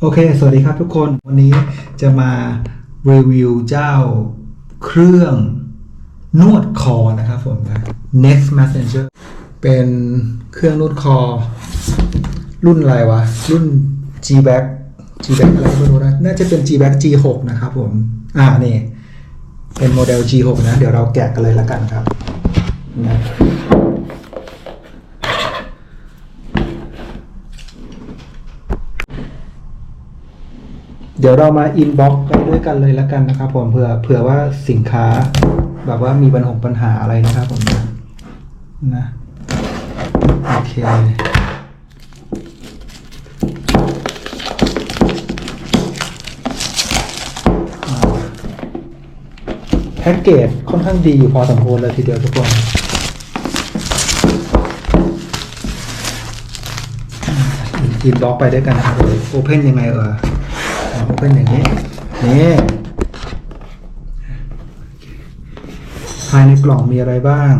โอเค สวัสดีครับทุกคน วันนี้จะมารีวิวเจ้าเครื่องนวดคอนะครับผมนะ Next Messenger เป็นเครื่องนวดคอ รุ่นอะไรวะ รุ่น G Back G Back อะไรไม่รู้นะ น่าจะเป็น G Back G6 นะครับผม อ่านี่ เป็นโมเดล G6 นะ เดี๋ยวเราแกะกันเลยละกันครับนะ เดี๋ยวเรามาอินบ็อกซ์ไปด้วยกันเลยแล้วกันนะครับผมเผื่อเผื่อว่าสินค้า แบบว่ามีปัญหาปัญหาอะไรนะครับผมนะนะโอเคแพ็กเกจค่อนข้างดีอยู่พอสมควรเลยทีเดียวทุกคนอินบ็อกไปด้วยกันนะครับโอเพนยังไงเออ โอเพ่นอย่างนี้ นี่ ภายในกล่องมีอะไรบ้าง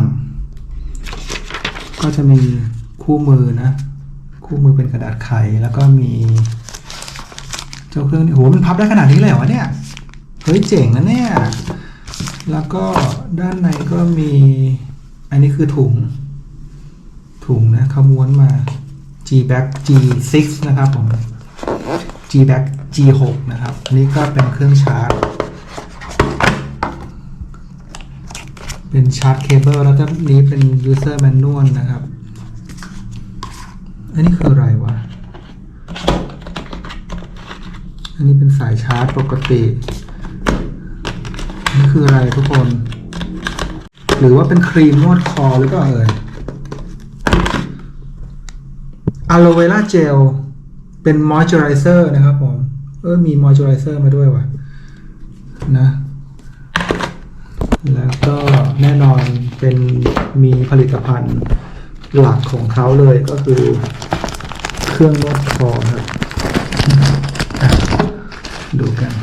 ก็จะมีคู่มือนะ คู่มือเป็นกระดาษไข แล้วก็มี เจ้าเครื่องนี่โห มันพับได้ขนาดนี้เลยเหรอวะเนี่ย เฮ้ยเจ๋งนะเนี่ย แล้วก็ด้านในก็มี อันนี้คือถุง ถุงนะเขาม้วนมา G back G6 นะครับผม G back G6 นะครับ อันนี้ก็เป็นเครื่องชาร์จ เป็นชาร์จเคเบิลแล้วก็นี้เป็น user manual นะครับ อันนี้คืออะไรวะ อันนี้เป็นสายชาร์จปกติอันนี่คืออะไรทุกคน หรือว่าเป็นครีมนวดคอหรือเปล่าเอ่ยอะโลเวราเจลเป็นมอยเจอไรเซอร์นะครับผม เออมีมอยเจอไรเซอร์มาด้วยว่ะนะ แล้วก็แน่นอนเป็นมีผลิตภัณฑ์หลักของเขาเลยก็คือเครื่องนวดคอครับอะดูกัน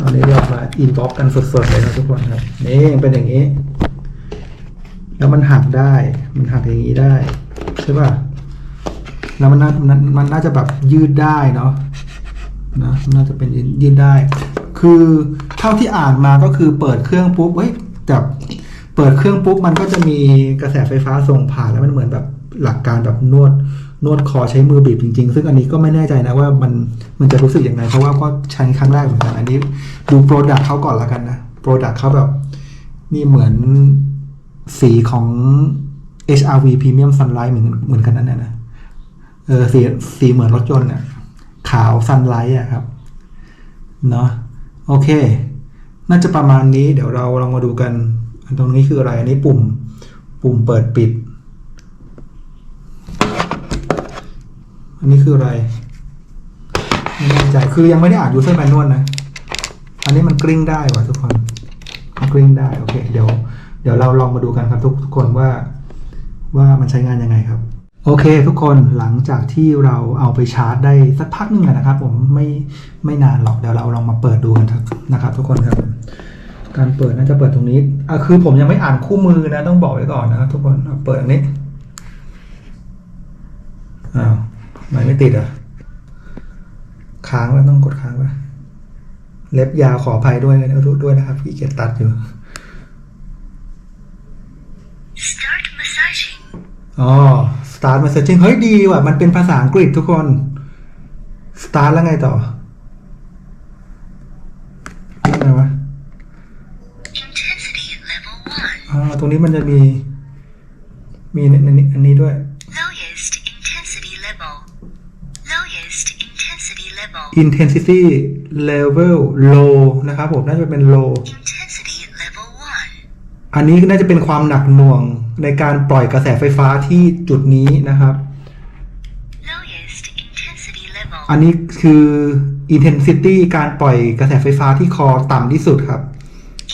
ตอนนี้เรามาอินบ็อกกันสดๆเลยนะทุกคนครับ นี่เป็นอย่างนี้ แล้วมันหักได้ มันหักอย่างนี้ได้ ใช่ป่ะ แล้วมันน่ามันมันน่าจะแบบยืดได้เนาะ นะมันน่าจะเป็นยืดได้ คือเท่าที่อ่านมาก็คือเปิดเครื่องปุ๊บเฮ้ยแต่เปิดเครื่องปุ๊บมันก็จะมีกระแสไฟฟ้าส่งผ่านแล้วมันเหมือนแบบหลักการแบบนวดนวดคอใช้มือบีบจริง ๆ ซึ่งอันนี้ก็ไม่แน่ใจนะว่ามันมันจะรู้สึกยังไง เพราะว่าก็ใช้ครั้งแรกเหมือนกัน อันนี้ดูโปรดักต์เขาก่อนละกันนะโปรดักต์เขาแบบมีเหมือนสีของ HRV Premium Sunlight เหมือนเหมือนกันนั่นนะเออสีสีเหมือนรถยนต์อะ ขาวซันไลท์อะครับเนาะโอเค น่าจะประมาณนี้เดี๋ยวเราลองมาดูกันอัน ตรงนี้คืออะไรอันนี้ปุ่มปุ่มเปิดปิด อันนี้คืออะไรไม่แน่ใจคือยังไม่ได้อ่านยูเซอร์แมนนวลนะ อันนี้มันกริ้งได้ว่ะทุกคนมันกริ้งได้ โอเค เดี๋ยว เดี๋ยวเราลองมาดูกันครับทุกทุกคนว่า ว่ามันใช้งานยังไงครับ โอเคทุกคนหลังจากที่เราเอาไปชาร์จได้สักพักหนึ่งอะนะครับ ผมไม่ไม่นานหรอกเดี๋ยวเราลองมาเปิดดูกันนะครับ ทุกคนครับ การเปิดน่าจะเปิดตรงนี้อะคือผมยังไม่อ่านคู่มือนะ ต้องบอกไว้ก่อนนะครับทุกคนเอาเปิดอันนี้อ้าวทำไมไม่ติดอะค้างไว้ต้องกดค้างไว้เล็บยาวขออภัยด้วยนะด้วยนะครับพี่เกียรตัดอยู่ Start massaging. อ๋อ start messaging เฮ้ยดีว่ะ มันเป็นภาษาอังกฤษทุกคน start แล้วไงต่อนี่ไงวะ Intensity level 1. อ๋อตรงนี้มันจะมี มีในในอันนี้ด้วย Lowest intensity level. Lowest intensity level. intensity level low นะครับผม น่าจะเป็น low Intensity level 1. อันนี้น่าจะเป็นความหนักหน่วงในการปล่อยกระแสไฟฟ้าที่จุดนี้นะครับ Lowest intensity level. อันนี้คือ intensity การปล่อยกระแสไฟฟ้าที่คอต่ำที่สุดครับ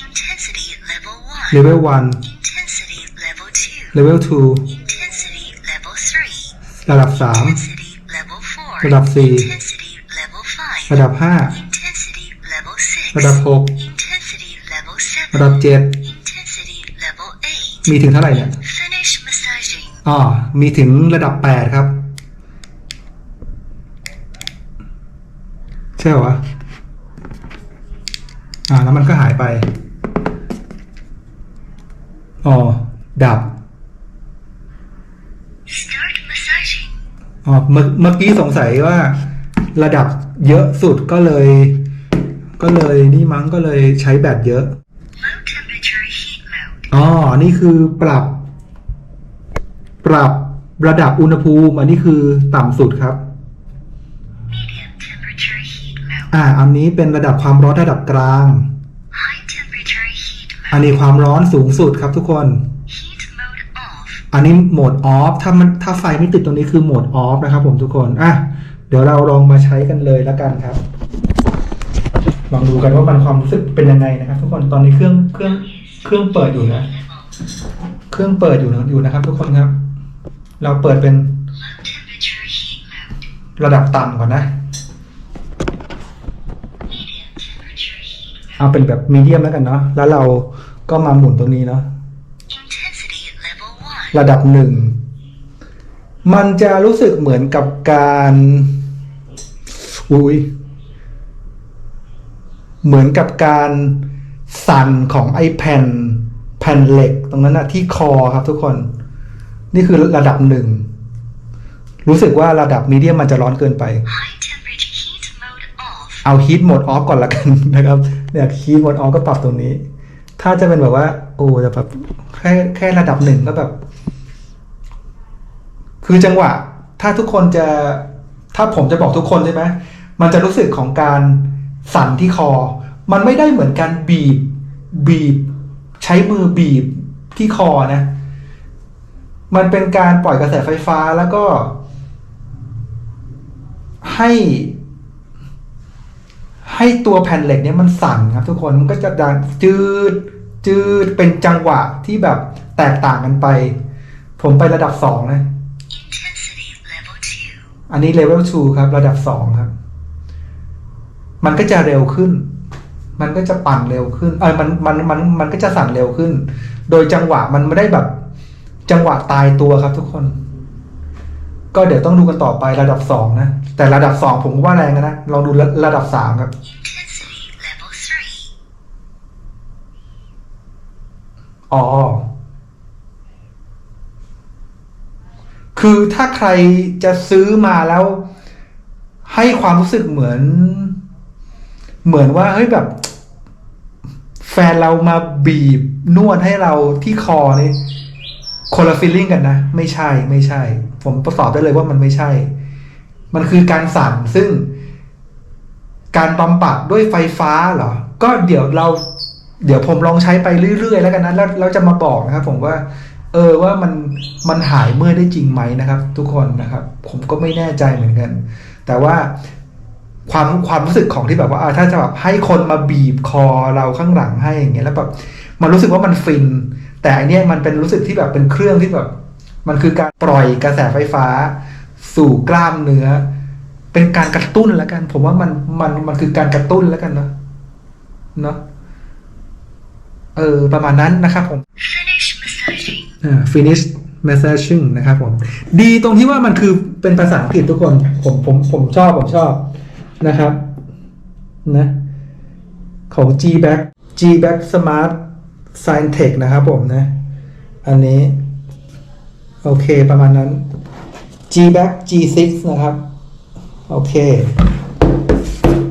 Intensity level 1. level Intensity level 1 2. level 2 Intensity level 3. ระดับ3 Intensity level 4. ระดับสี่ Intensity level 5. ระดับ Intensity level 6. ระดับ Intensity level 6ระดับ 7. มีถึงเท่าไหร่เนี่ย Finish massaging. อ๋อมีถึงระดับ8ครับ ใช่เหรอวะอ่าแล้วมันก็หายไป อ๋อ ดับ Start massaging. อ๋อเมื่อเมื่อกี้สงสัยว่า ระดับเยอะสุดก็เลย ก็เลยนี่มั้งก็เลยใช้แบตเยอะ อ๋อ นี่คือปรับ ปรับระดับอุณหภูมิ อันนี้คือต่ำสุดครับ Medium temperature heat mode. อ่า อันนี้เป็นระดับความร้อนระดับกลาง High temperature heat อัน mode. นี้ความร้อนสูงสุดครับทุกคน Heat mode off. อันนี้โหมดออฟ ถ้ามันถ้าไฟไม่ติดตรงนี้คือโหมดออฟนะครับผมทุกคน อะ เดี๋ยวเราลองมาใช้กันเลยแล้วกันครับ ลองดูกันว่ามันความรู้สึกเป็นยังไงนะครับทุกคน ตอนนี้เครื่องเครื่อง เครื่องเปิดอยู่นะ เครื่องเปิดอยู่นะอยู่นะครับ ทุกคนครับ เราเปิดเป็น Low temperature heat mode. ระดับต่ำก่อนนะ Medium temperature heat mode. เอาเป็นแบบมีเดียมแล้วกันเนาะ แล้วเราก็มาหมุนตรงนี้เนาะ Intensity level 1. ระดับหนึ่ง มันจะรู้สึกเหมือนกับการ อุ้ย เหมือนกับการ สั่นของไอแผ่นแผ่นเหล็กตรงนั้นนะที่คอครับทุกคน นี่คือระดับหนึ่ง รู้สึกว่าระดับมีเดียมมันจะร้อนเกินไป High temperature heat mode off. เอาฮีทโหมดออฟก่อนละกันนะครับเนี่ยฮีทโหมดออฟก็ปรับตรงนี้ ถ้าจะเป็นแบบว่า โอ้จะแบบแค่แค่ระดับหนึ่งก็แบบ คือจังหวะ ถ้าทุกคนจะ ถ้าผมจะบอกทุกคนใช่ไหมมันจะรู้สึกของการสั่นที่คอ มันไม่ได้เหมือนการบีบ บีบ ใช้มือบีบที่คอนะ มันเป็นการปล่อยกระแสไฟฟ้าแล้วก็ ให้ ให้ตัวแผ่นเหล็กเนี่ยมันสั่นครับทุกคนมันก็จะดังจืดจืดเป็นจังหวะที่แบบแตกต่างกันไป ผมไประดับสองนะ Intensity level 2. อันนี้เลเวล2ครับ ระดับสองครับ มันก็จะเร็วขึ้น มันก็จะปั่นเร็วขึ้น เออมันมันมันมันก็จะสั่นเร็วขึ้น โดยจังหวะมันไม่ได้แบบ จังหวะตายตัวครับทุกคน ก็เดี๋ยวต้องดูกันต่อไประดับสองนะ แต่ระดับสองผมว่าแรงนะ ลองดูระระดับสามครับอ๋อ คือถ้าใครจะซื้อมาแล้ว ให้ความรู้สึกเหมือน เหมือนว่าเฮ้ยแบบ แฟนเรามาบีบนวดให้เราที่คอนี่คนละฟีลลิ่งกันนะ ไม่ใช่ไม่ใช่ ผมประสอบได้เลยว่ามันไม่ใช่ มันคือการสั่นซึ่ง การบำบัดด้วยไฟฟ้าเหรอ ก็เดี๋ยวเรา เดี๋ยวผมลองใช้ไปเรื่อยๆ แล้วกันนะแล้วเราจะมาบอกนะครับ ผมว่า เออว่ามันมันหายเมื่อได้จริงไหมนะครับ ทุกคนนะครับ ผมก็ไม่แน่ใจเหมือนกัน แต่ว่า ความความรู้สึกของที่แบบว่าอ่าถ้าจะแบบให้คนมาบีบคอเราข้างหลังให้อย่างเงี้ยแล้วแบบมันรู้สึกว่ามันฟิน แต่อันเนี้ยมันเป็นรู้สึกที่แบบเป็นเครื่องที่แบบ มันคือการปล่อยกระแสไฟฟ้า สู่กล้ามเนื้อ เป็นการกระตุ้นแล้วกัน ผมว่ามันมันมันคือการกระตุ้นแล้วกันเนาะเนาะเออ ประมาณนั้นนะครับผม Finish massaging. อ่า finish massaging นะครับผม ดีตรงที่ว่ามันคือเป็นภาษาอังกฤษทุกคน ผมผมผมชอบผมชอบ นะครับนะของ G back G back smart science tech นะครับผมนะ อันนี้ โอเคประมาณนั้น G back G6 นะครับ โอเค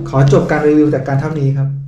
ขอจบการรีวิวจากการเท่านี้ครับ